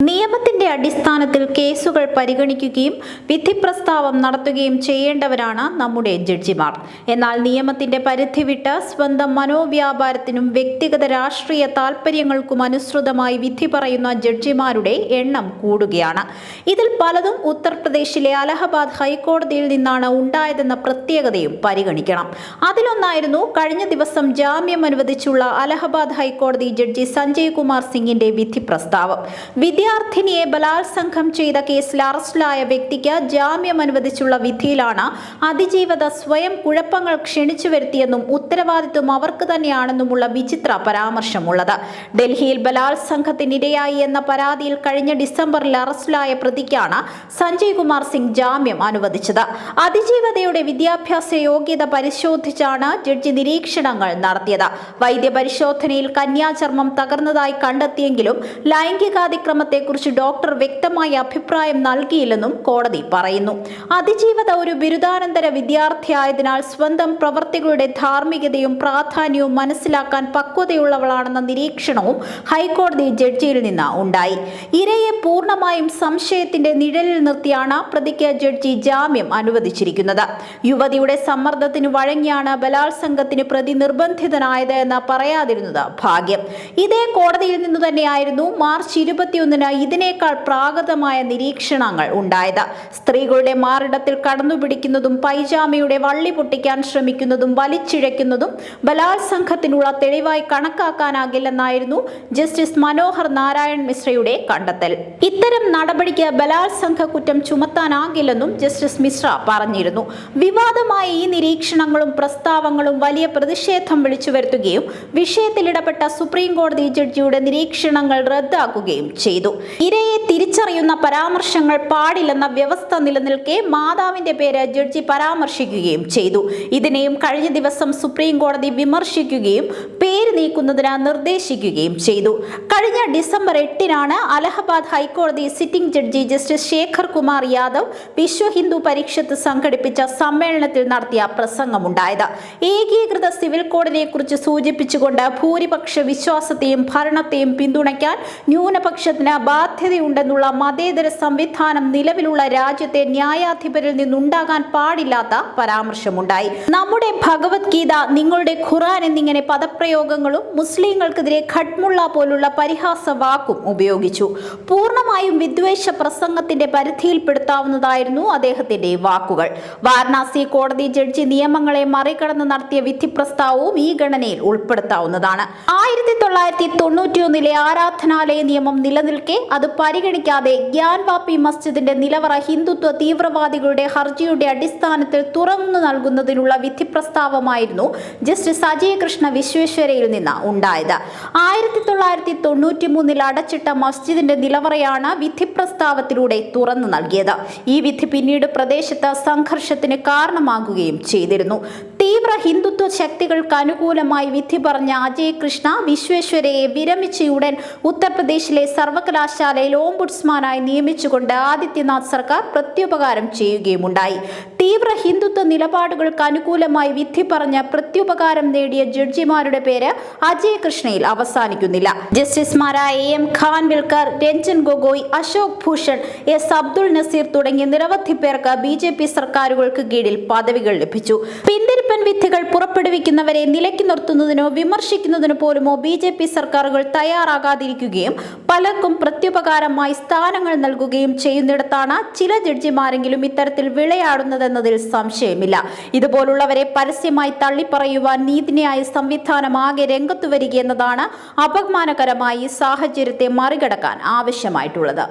നിയമത്തിന്റെ അടിസ്ഥാനത്തിൽ കേസുകൾ പരിഗണിക്കുകയും വിധി പ്രസ്താവം നടത്തുകയും ചെയ്യേണ്ടവരാണ് നമ്മുടെ ജഡ്ജിമാർ. എന്നാൽ നിയമത്തിന്റെ പരിധി വിട്ട് സ്വന്തം മനോവ്യാപാരത്തിനും വ്യക്തിഗത രാഷ്ട്രീയ താൽപ്പര്യങ്ങൾക്കും അനുസൃതമായി വിധി പറയുന്ന ജഡ്ജിമാരുടെ എണ്ണം കൂടുകയാണ്. ഇതിൽ പലതും ഉത്തർപ്രദേശിലെ അലഹബാദ് ഹൈക്കോടതിയിൽ നിന്നാണ് ഉണ്ടായതെന്ന പ്രത്യേകതയും പരിഗണിക്കണം. അതിലൊന്നായിരുന്നു കഴിഞ്ഞ ദിവസം ജാമ്യം അനുവദിച്ചുള്ള അലഹബാദ് ഹൈക്കോടതി ജഡ്ജി സഞ്ജയ് കുമാർ സിംഗിന്റെ വിധി പ്രസ്താവം വിദ്യാർത്ഥിനിയെ ബലാത്സംഗം ചെയ്ത കേസിൽ അറസ്റ്റിലായ വ്യക്തിക്ക് ജാമ്യം അനുവദിച്ചുള്ള വിധിയിലാണ് അതിജീവത സ്വയം കുഴപ്പങ്ങൾ ക്ഷണിച്ചു വരുത്തിയെന്നും ഉത്തരവാദിത്വം അവർക്ക് തന്നെയാണെന്നുമുള്ള വിചിത്ര പരാമർശമുള്ളത്. ഡൽഹിയിൽ ബലാത്സംഗത്തിനിരയായി എന്ന പരാതിയിൽ കഴിഞ്ഞ ഡിസംബറിൽ അറസ്റ്റിലായ പ്രതിക്കാണ് സഞ്ജയ് കുമാർ സിംഗ് ജാമ്യം അനുവദിച്ചത്. അതിജീവതയുടെ വിദ്യാഭ്യാസ യോഗ്യത പരിശോധിച്ചാണ് ജഡ്ജി നിരീക്ഷണങ്ങൾ നടത്തിയത്. വൈദ്യപരിശോധനയിൽ കന്യാചർമ്മം തകർന്നതായി കണ്ടെത്തിയെങ്കിലും ലൈംഗികാതിക്രമത്തെക്കുറിച്ച് ഡോക്ടർ വ്യക്തമായ അഭിപ്രായം നൽകിയില്ലെന്നും കോടതി പറയുന്നു. അതിജീവത ഒരു ബിരുദാനന്തര വിദ്യാർത്ഥിയായതിനാൽ സ്വന്തം പ്രവർത്തികളുടെ ധാർമ്മികതയും പ്രാധാന്യവും മനസ്സിലാക്കാൻ പക്വതയുള്ളവളാണെന്ന നിരീക്ഷണവും ഹൈക്കോടതി ജഡ്ജിയിൽ നിന്ന് ഉണ്ടായി. ഇരയെ പൂർണമായും സംശയത്തിന്റെ നിഴലിൽ നിർത്തിയാണ് പ്രതിക്ക് ജഡ്ജി ജാമ്യം അനുവദിച്ചിരിക്കുന്നത്. യുവതിയുടെ സമ്മർദ്ദത്തിന് വഴങ്ങിയാണ് ബലാത്സംഗത്തിന് പ്രതി നിർബന്ധിതനായത് എന്ന് പറയാതിരുന്നത് ഭാഗ്യം. ഇതേ കോടതിയിൽ നിന്നു തന്നെയായിരുന്നു മാർച്ച് ഇരുപത്തിയൊന്നിന് ഇതിനേക്കാൾ പ്രാഗതമായ നിരീക്ഷണങ്ങൾ ഉണ്ടായത്. സ്ത്രീകളുടെ മാറിടത്തിൽ കടന്നുപിടിക്കുന്നതും പൈജാമയുടെ വള്ളി പൊട്ടിക്കാൻ ശ്രമിക്കുന്നതും വലിച്ചിഴയ്ക്കുന്നതും ബലാത്സംഘത്തിനുള്ള തെളിവായി കണക്കാക്കാനാകില്ലെന്നായിരുന്നു ജസ്റ്റിസ് മനോഹർ നാരായൺ മിശ്രയുടെ കണ്ടെത്തൽ. ഇത്തരം നടപടിക്ക് ബലാത്സംഘ കുറ്റം ചുമത്താനാകില്ലെന്നും ജസ്റ്റിസ് മിശ്ര പറഞ്ഞിരുന്നു. വിവാദമായ ഈ നിരീക്ഷണങ്ങളും പ്രസ്താവങ്ങളും വലിയ പ്രതിഷേധം വിളിച്ചു വരുത്തുകയും വിഷയത്തിലിടപെട്ട സുപ്രീം കോടതി ജഡ്ജിയുടെ നിരീക്ഷണങ്ങൾ റദ്ദാക്കുകയും ചെയ്തു. ഇരയെ തിരിച്ചറിയുന്ന പരാമർശങ്ങൾ പാടില്ലെന്ന വ്യവസ്ഥ നിലനിൽക്കെ മാതാവിന്റെ പേര് ജഡ്ജി പരാമർശിക്കുകയും ചെയ്തു. ഇതിനെയും കഴിഞ്ഞ ദിവസം സുപ്രീം കോടതി വിമർശിക്കുകയും പേര് നീക്കുന്നതിന് നിർദ്ദേശിക്കുകയും ചെയ്തു. കഴിഞ്ഞ ഡിസംബർ എട്ടിനാണ് അലഹബാദ് ഹൈക്കോടതി sitting judge justice Shekhar Kumar Yadav Vishwa Hindu Parishad സംഘടിപ്പിച്ച സമ്മേളനത്തിൽ നടത്തിയ പ്രസംഗമുണ്ടായത്. ഏകീകൃത സിവിൽ കോഡിനെ കുറിച്ച് സൂചിപ്പിച്ചുകൊണ്ട് ഭൂരിപക്ഷ വിശ്വാസത്തെയും ഭരണത്തെയും പിന്തുണയ്ക്കാൻ ന്യൂനപക്ഷത്തിന് ബാധ്യതയുണ്ടെന്നുള്ള മതേതര സംവിധാനം നിലവിലുള്ള രാജ്യത്തെ ന്യായാധിപരിൽ നിന്നുണ്ടാകാൻ പാടില്ലാത്ത പരാമർശമുണ്ടായി. നമ്മുടെ ഭഗവത്ഗീത നിങ്ങളുടെ ഖുറാൻ എന്നിങ്ങനെ പദപ്രയോഗങ്ങളും മുസ്ലിങ്ങൾക്കെതിരെ ഖട്മുള്ള പോലുള്ള പരിഹാസ വാക്കും ഉപയോഗിച്ചു. പൂർണമായും വിദ്വേഷ പ്രസംഗത്തിന്റെ പരിധിയിൽപ്പെടുത്താവുന്നതായിരുന്നു അദ്ദേഹത്തിന്റെ വാക്കുകൾ. വാരണാസി കോടതി ജഡ്ജി നിയമങ്ങളെ മറികടന്ന് നടത്തിയ വിധി പ്രസ്താവവും ഈ ഗണനയിൽ ഉൾപ്പെടുത്താവുന്നതാണ്. ആയിരത്തി തൊള്ളായിരത്തി തൊണ്ണൂറ്റിയൊന്നിലെ ആരാധനാലയ നിയമം നിലനിൽക്കെ അത് പരിഗണിക്കാതെ ഗ്യാൻവാപ്പി മസ്ജിദിന്റെ നിലവറ ഹിന്ദുത്വ തീവ്രവാദികളുടെ ഹർജിയുടെ അടിസ്ഥാനത്തിൽ തുറന്നു നൽകുന്നതിനുള്ള വിധി പ്രസ്താവമായിരുന്നു ജസ്റ്റിസ് അജയ് കൃഷ്ണ വിശ്വേശ്വരയിൽ നിന്ന് ഉണ്ടായത്. ആയിരത്തി തൊള്ളായിരത്തി തൊണ്ണൂറ്റി മൂന്നിൽ അടച്ചിട്ട മസ്ജിദിന്റെ നിലവറയാണ് വിധി പ്രസ്താവത്തിലൂടെ തുറന്നു നൽകിയത്. ഈ വിധി പിന്നീട് പ്രദേശത്ത് സംഘർഷത്തിന് കാരണമാകുകയും ചെയ്തിരുന്നു. തീവ്ര ഹിന്ദുത്വ ശക്തികൾക്ക് അനുകൂലമായി വിധി പറഞ്ഞ അജയ് കൃഷ്ണ വിശ്വേശ്വരയെ വിരമിച്ചയുടൻ ഉത്തർപ്രദേശിലെ സർവകലാശാലയിൽ ഓംബുഡ്സ്മാനായി നിയമിച്ചുകൊണ്ട് ആദിത്യനാഥ് സർക്കാർ പ്രത്യുപകാരം ചെയ്യുകയുമുണ്ടായി. തീവ്ര ഹിന്ദുത്വ നിലപാടുകൾക്ക് അനുകൂലമായി വിധി പറഞ്ഞ പ്രത്യുപകാരം നേടിയ ജഡ്ജിമാരുടെ പേര് അജയ് കൃഷ്ണയിൽ അവസാനിക്കുന്നില്ല. ജസ്റ്റിസുമാരായ A M Khanwilkar Ranjan Gogoi Ashok Bhushan S Abdul Nazeer തുടങ്ങിയ നിരവധി പേർക്ക് ബി സർക്കാരുകൾക്ക് കീഴിൽ പദവികൾ ലഭിച്ചു. പിന്തിരിപ്പൻ വിധികൾ പുറപ്പെടുവിക്കുന്നവരെ നിലയ്ക്ക് നിർത്തുന്നതിനോ വിമർശിക്കുന്നതിനോ പോലുമോ ബി ജെ പി സർക്കാരുകൾ തയ്യാറാകാതിരിക്കുകയും പലർക്കും പ്രത്യുപകാരമായി സ്ഥാനങ്ങൾ നൽകുകയും ചെയ്യുന്നിടത്താണ് ചില ജഡ്ജിമാരെങ്കിലും ഇത്തരത്തിൽ വിളയാടുന്നതെന്നതിൽ സംശയമില്ല. ഇതുപോലുള്ളവരെ പരസ്യമായി തള്ളിപ്പറയുവാൻ നീതിന്യായ സംവിധാനം ആകെ രംഗത്തു വരികയെന്നതാണ് അപമാനകരമായി സാഹചര്യത്തെ മറികടക്കാൻ ആവശ്യമായിട്ടുള്ളത്.